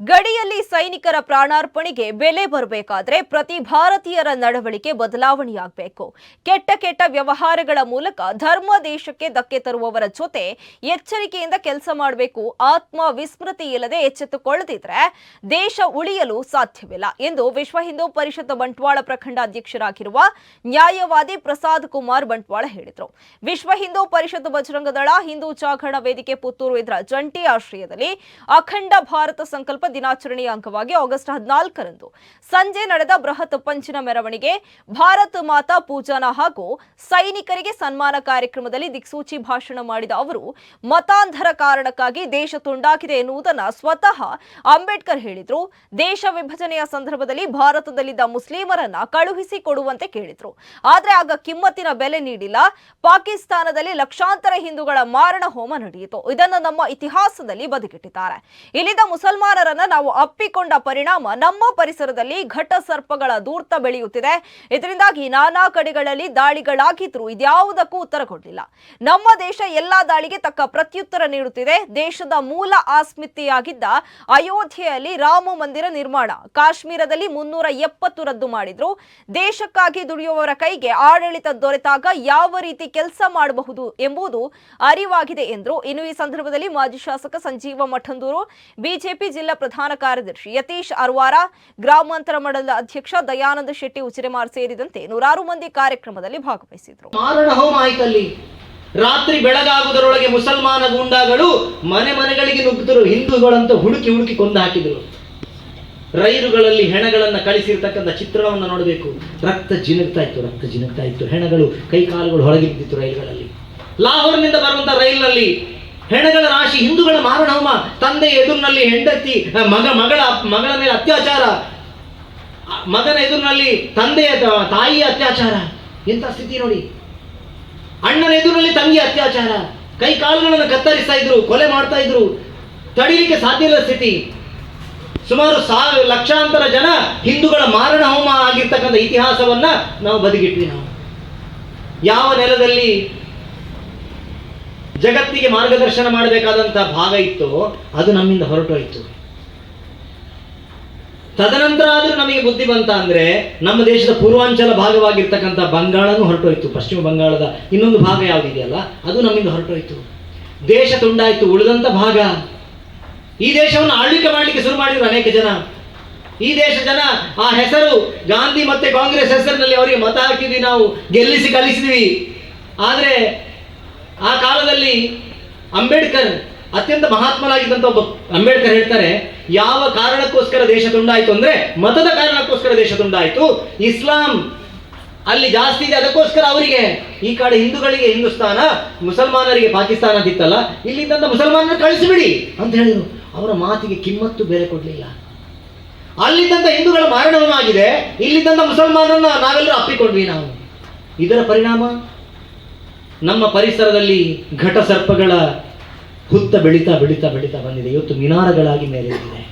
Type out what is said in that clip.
ಗಡಿಯಲ್ಲಿ ಸೈನಿಕರ ಪ್ರಾಣಾರ್ಪಣೆಗೆ ಬೆಲೆ ಬರಬೇಕಾದ್ರೆ ಪ್ರತಿ ಭಾರತೀಯರ ನಡವಳಿಕೆ ಬದಲಾವಣೆಯಾಗಬೇಕು. ಕೆಟ್ಟ ಕೆಟ್ಟ ವ್ಯವಹಾರಗಳ ಮೂಲಕ ಧರ್ಮ ದೇಶಕ್ಕೆ ಧಕ್ಕೆ ತರುವವರ ಜೊತೆ ಎಚ್ಚರಿಕೆಯಿಂದ ಕೆಲಸ ಮಾಡಬೇಕು. ಆತ್ಮ ವಿಸ್ಮೃತಿ ಇಲ್ಲದೆ ಎಚ್ಚೆತ್ತುಕೊಳ್ಳದಿದ್ರೆ ದೇಶ ಉಳಿಯಲು ಸಾಧ್ಯವಿಲ್ಲ ಎಂದು ವಿಶ್ವ ಹಿಂದೂ ಪರಿಷತ್ ಬಂಟ್ವಾಳ ಪ್ರಖಂಡ ಅಧ್ಯಕ್ಷರಾಗಿರುವ ನ್ಯಾಯವಾದಿ ಪ್ರಸಾದ್ ಕುಮಾರ್ ಬಂಟ್ವಾಳ ಹೇಳಿದರು. ವಿಶ್ವ ಹಿಂದೂ ಪರಿಷತ್ ಬಜರಂಗದಳ ಹಿಂದೂ ಜಾಗರಣ ವೇದಿಕೆ ಪುತ್ತೂರು ಇದರ ಜಂಟಿ ಆಶ್ರಯದಲ್ಲಿ ಅಖಂಡ ಭಾರತ ಸಂಕಲ್ಪ ದಿನಾಚರಣೆಯ ಅಂಗವಾಗಿ ಆಗಸ್ಟ್ ಹದಿನಾಲ್ಕರಂದು ಸಂಜೆ ನಡೆದ ಬೃಹತ್ ಪಂಚಿನ ಮೆರವಣಿಗೆ ಭಾರತ್ ಮಾತಾ ಪೂಜಾನ ಹಾಗೂ ಸೈನಿಕರಿಗೆ ಸನ್ಮಾನ ಕಾರ್ಯಕ್ರಮದಲ್ಲಿ ದಿಕ್ಸೂಚಿ ಭಾಷಣ ಮಾಡಿದ ಅವರು, ಮತಾಂಧರ ಕಾರಣಕ್ಕಾಗಿ ದೇಶ ತುಂಡಾಗಿದೆ ಎನ್ನುವುದನ್ನು ಸ್ವತಃ ಅಂಬೇಡ್ಕರ್ ಹೇಳಿದ್ರು. ದೇಶ ವಿಭಜನೆಯ ಸಂದರ್ಭದಲ್ಲಿ ಭಾರತದಲ್ಲಿದ್ದ ಮುಸ್ಲಿಮರನ್ನ ಕಳುಹಿಸಿ ಕೊಡುವಂತೆ ಕೇಳಿದ್ರು. ಆದರೆ ಆಗ ಕಿಮ್ಮತ್ತಿನ ಬೆಲೆ ನೀಡಿಲ್ಲ. ಪಾಕಿಸ್ತಾನದಲ್ಲಿ ಲಕ್ಷಾಂತರ ಹಿಂದೂಗಳ ಮಾರಣ ಹೋಮ ನಡೆಯಿತು. ಇದನ್ನು ನಮ್ಮ ಇತಿಹಾಸದಲ್ಲಿ ಬದುಕಿಟ್ಟಿದ್ದಾರೆ ಇಲ್ಲಿದ್ದ ಮುಸಲ್ಮಾನರನ್ನ ನಾವು ಅಪ್ಪಿಕೊಂಡ ಪರಿಣಾಮ ನಮ್ಮ ಪರಿಸರದಲ್ಲಿ ಘಟ ಸರ್ಪಗಳ ದೂರ್ತ ಬೆಳೆಯುತ್ತಿದೆ. ಇದರಿಂದಾಗಿ ನಾನಾ ಕಡೆಗಳಲ್ಲಿ ದಾಳಿಗಳಾಗಿದ್ರು ಇದ್ಯಾವುದಕ್ಕೂ ಉತ್ತರ ಕೊಡಲಿಲ್ಲ. ನಮ್ಮ ದೇಶ ಎಲ್ಲಾ ದಾಳಿಗೆ ತಕ್ಕ ಪ್ರತ್ಯುತ್ತರ ನೀಡುತ್ತಿದೆ. ದೇಶದ ಮೂಲ ಆಸ್ಮಿತೆಯಾಗಿದ್ದ ಅಯೋಧ್ಯೆಯಲ್ಲಿ ರಾಮ ಮಂದಿರ ನಿರ್ಮಾಣ. ಕಾಶ್ಮೀರದಲ್ಲಿ ಮುನ್ನೂರ ಎಪ್ಪತ್ತು ರದ್ದು ಮಾಡಿದ್ರು. ದೇಶಕ್ಕಾಗಿ ದುಡಿಯುವವರ ಕೈಗೆ ಆಡಳಿತ ದೊರೆತಾಗ ಯಾವ ರೀತಿ ಕೆಲಸ ಮಾಡಬಹುದು ಎಂಬುದು ಅರಿವಾಗಿದೆ ಎಂದರು. ಇನ್ನು ಈ ಸಂದರ್ಭದಲ್ಲಿ ಮಾಜಿ ಶಾಸಕ ಸಂಜೀವ ಮಠಂದೂರು, ಬಿಜೆಪಿ ಜಿಲ್ಲಾ ಪ್ರಧಾನ ಕಾರ್ಯದರ್ಶಿ ಯತೀಶ್ ಅರ್ವಾರ ಗ್ರಾಮಾಂತರ ಮಂಡಲದ ಅಧ್ಯಕ್ಷ ದಯಾನಂದ ಶೆಟ್ಟಿ ಉಚಿರೆಮಾರ್ ಸೇರಿದಂತೆ ನೂರಾರು ಮಂದಿ ಕಾರ್ಯಕ್ರಮದಲ್ಲಿ ಭಾಗವಹಿಸಿದರು. ರಾತ್ರಿ ಬೆಳಗಾಗುವುದರೊಳಗೆ ಮುಸಲ್ಮಾನ ಗೂಂಡಾಗಳು ಮನೆ ಮನೆಗಳಿಗೆ ನುಗ್ಗಿದ್ರು ಹಿಂದೂಗಳಂತ ಹುಡುಕಿ ಹುಡುಕಿ ಕೊಂದು ಹಾಕಿದರು ರೈಲುಗಳಲ್ಲಿ ಹೆಣಗಳನ್ನು ಕಳಿಸಿರ್ತಕ್ಕಂಥ ಚಿತ್ರಣವನ್ನು ನೋಡಬೇಕು. ರಕ್ತ ಜಿನುಗ್ತಾ ಇತ್ತು, ರಕ್ತ ಜಿನುಗ್ತಾ ಇತ್ತು. ಹೆಣಗಳು ಕೈ ಕಾಲುಗಳು ಹೊರಗೆ ಬಿದ್ದಿತ್ತು ರೈಲುಗಳಲ್ಲಿ. ಲಾಹೋರ್ನಿಂದ ಬರುವಂತ ರೈಲಿನಲ್ಲಿ ಹೆಣಗಳ ರಾಶಿ ಹಿಂದೂಗಳ ಮಾರಣ ಹೋಮ ತಂದೆ ಎದುರಿನಲ್ಲಿ ಹೆಂಡತಿ ಮಗ, ಮಗಳ ಮಗಳ ಮೇಲೆ ಅತ್ಯಾಚಾರ, ಮಗನ ಎದುರಿನಲ್ಲಿ ತಂದೆಯ ತಾಯಿಯ ಅತ್ಯಾಚಾರ. ಎಂತ ಸ್ಥಿತಿ ನೋಡಿ. ಅಣ್ಣನ ಎದುರಿನಲ್ಲಿ ತಂಗಿ ಅತ್ಯಾಚಾರ. ಕೈ ಕಾಲುಗಳನ್ನು ಕತ್ತರಿಸ್ತಾ ಇದ್ರು, ಕೊಲೆ ಮಾಡ್ತಾ ಇದ್ರು. ತಡೀಲಿಕ್ಕೆ ಸಾಧ್ಯ ಇಲ್ಲ ಸ್ಥಿತಿ. ಸುಮಾರು ಸಾವಿರ ಲಕ್ಷಾಂತರ ಜನ ಹಿಂದೂಗಳ ಮಾರಣ ಹೋಮ ಆಗಿರ್ತಕ್ಕಂಥ ಇತಿಹಾಸವನ್ನ ನಾವು ಬದಿಗಿಟ್ವಿ ನಾವು. ಯಾವ ನೆಲದಲ್ಲಿ ಜಗತ್ತಿಗೆ ಮಾರ್ಗದರ್ಶನ ಮಾಡಬೇಕಾದಂತಹ ಭಾಗ ಇತ್ತು ಅದು ನಮ್ಮಿಂದ ಹೊರಟೋಯ್ತು. ತದನಂತರ ಆದರೂ ನಮಗೆ ಬುದ್ಧಿ ಬಂತ ಅಂದ್ರೆ ನಮ್ಮ ದೇಶದ ಪೂರ್ವಾಂಚಲ ಭಾಗವಾಗಿರ್ತಕ್ಕಂಥ ಬಂಗಾಳನೂ ಹೊರಟೋಯ್ತು. ಪಶ್ಚಿಮ ಬಂಗಾಳದ ಇನ್ನೊಂದು ಭಾಗ ಯಾವುದಿದೆಯಲ್ಲ, ಅದು ನಮ್ಮಿಂದ ಹೊರಟೋಯ್ತು. ದೇಶ ತುಂಡಾಯ್ತು, ಉಳಿದಂತ ಭಾಗ. ಈ ದೇಶವನ್ನು ಆಳ್ವಿಕೆ ಮಾಡಲಿಕ್ಕೆ ಶುರು ಮಾಡಿದ್ರು ಅನೇಕ ಜನ. ಈ ದೇಶ ಜನ ಆ ಹೆಸರು ಗಾಂಧಿ ಮತ್ತೆ ಕಾಂಗ್ರೆಸ್ ಹೆಸರಿನಲ್ಲಿ ಅವರಿಗೆ ಮತ ಹಾಕಿದ್ವಿ, ನಾವು ಗೆಲ್ಲಿಸಿ ಕಲಿಸಿದ್ವಿ ಆದರೆ ಆ ಕಾಲದಲ್ಲಿ ಅಂಬೇಡ್ಕರ್ ಅತ್ಯಂತ ಮಹಾತ್ಮನಾಗಿದ್ದಂಥ ಒಬ್ಬ ಅಂಬೇಡ್ಕರ್ ಹೇಳ್ತಾರೆ, ಯಾವ ಕಾರಣಕ್ಕೋಸ್ಕರ ದೇಶ ತುಂಡಾಯಿತು ಅಂದ್ರೆ ಮತದ ಕಾರಣಕ್ಕೋಸ್ಕರ ದೇಶ ತುಂಡಾಯಿತು ಇಸ್ಲಾಂ ಅಲ್ಲಿ ಜಾಸ್ತಿ ಇದೆ, ಅದಕ್ಕೋಸ್ಕರ ಅವರಿಗೆ ಈ ಕಡೆ ಹಿಂದೂಗಳಿಗೆ ಹಿಂದೂಸ್ತಾನ, ಮುಸಲ್ಮಾನರಿಗೆ ಪಾಕಿಸ್ತಾನ ಅಂತಿತ್ತಲ್ಲ ಇಲ್ಲಿದ್ದಂಥ ಮುಸಲ್ಮಾನರ ಕಳಿಸಿಬಿಡಿ ಅಂತ ಹೇಳಿದ್ರು. ಅವರ ಮಾತಿಗೆ ಕಿಮ್ಮತ್ತು ಬೆಲೆ ಕೊಡಲಿಲ್ಲ. ಅಲ್ಲಿದ್ದಂಥ ಹಿಂದೂಗಳ ಮಾರಣವಾಗಿದೆ ಇಲ್ಲಿದ್ದಂಥ ಮುಸಲ್ಮಾನರನ್ನ ನಾವೆಲ್ಲರೂ ಅಪ್ಪಿಕೊಂಡ್ವಿ ನಾವು. ಇದರ ಪರಿಣಾಮ? ನಮ್ಮ ಪರಿಸರದಲ್ಲಿ ಘಟಸರ್ಪಗಳ ಹುತ್ತ ಬೆಳೀತಾ ಬೆಳೀತಾ ಬೆಳೀತಾ ಬಂದಿದೆ. ಇವತ್ತು ಮಿನಾರಗಳಾಗಿ ಮೇಲೆದ್ದಿದೆ